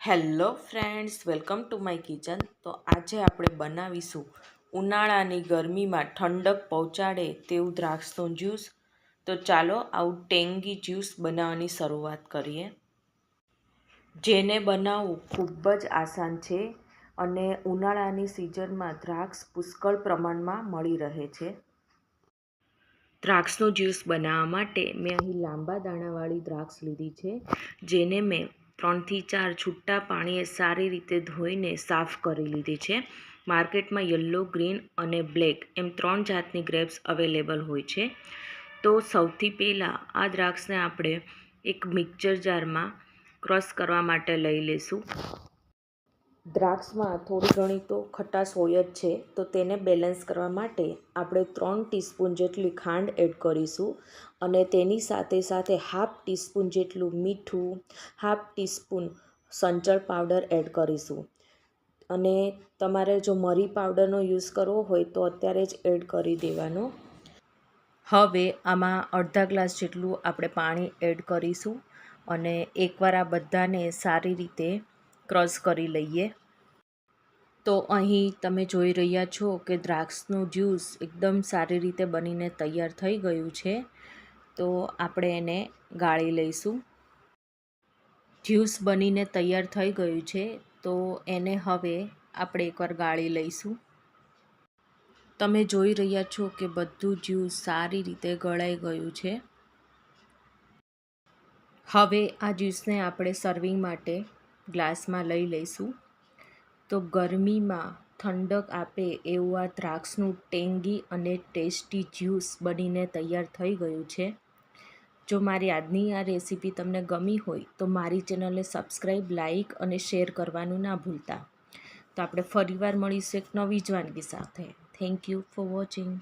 Hello friends, welcome to my kitchen. તો આજે આપણે બનાવીશું ઉનાળાની ગરમીમાં ઠંડક પહોંચાડે તેવું દ્રાક્ષનું જ્યુસ. તો ચાલો આવું ટેંગી જ્યુસ બનાવવાની શરૂઆત કરીએ. જેને બનાવવું ખૂબ જ આસાન છે અને ઉનાળાની સિઝનમાં દ્રાક્ષ પુષ્કળ પ્રમાણમાં મળી રહે છે. દ્રાક્ષનું જ્યુસ બનાવવા માટે મેં અહીં લાંબા દાણાવાળી દ્રાક્ષ લીધી છે, જેને મેં ત્રણથી ચાર છૂટા પાણીએ સારી રીતે ધોઈને સાફ કરી લીધી છે. માર્કેટમાં યલો, ગ્રીન અને બ્લેક એમ ત્રણ જાતની ગ્રેપ્સ અવેલેબલ હોય છે. તો સૌથી પહેલાં આ દ્રાક્ષને આપણે એક મિક્સર જારમાં ક્રશ કરવા માટે લઈ લઈશું. દ્રાક્ષમાં થોડી ઘણી તો ખટાશ હોય જ છે, તો તેને બેલેન્સ કરવા માટે આપણે ત્રણ ટીસ્પૂન જેટલી ખાંડ એડ કરીશું અને તેની સાથે સાથે હાફ ટીસ્પૂન જેટલું મીઠું હાફ ટીસ્પૂન સંચળ પાવડર એડ કરીશું. અને તમારે જો મરી પાવડરનો યુઝ કરવો હોય તો અત્યારે જ એડ કરી દેવાનો. હવે આમાં અડધા ગ્લાસ જેટલું આપણે પાણી એડ કરીશું અને એકવાર આ બધાને સારી રીતે ક્રશ કરી લઈએ. તો અહીં તમે જોઈ રહ્યા છો કે દ્રાક્ષનું જ્યુસ એકદમ સારી રીતે બનીને તૈયાર થઈ ગયું છે. તો આપણે એને ગાળી લઈશું. જ્યુસ બનીને તૈયાર થઈ ગયું છે. તો એને હવે આપણે એકવાર ગાળી લઈશું. તમે જોઈ રહ્યા છો કે બધું જ્યુસ સારી રીતે ગળાઈ ગયું છે. હવે આ જ્યુસને આપણે સર્વિંગ માટે ગ્લાસમાં લઈ લઈશું. તો ગરમીમાં ઠંડક આપે એવું આ દ્રાક્ષનું ટેંગી અને ટેસ્ટી જ્યુસ બનીને તૈયાર થઈ ગયું છે. જો મારી આજની આ રેસીપી તમને ગમી હોય તો મારી ચેનલને સબસ્ક્રાઈબ લાઇક અને શેર કરવાનું ના ભૂલતા. તો આપણે ફરીવાર મળીશું એક નવી જ વાનગી સાથે. Thank you for watching.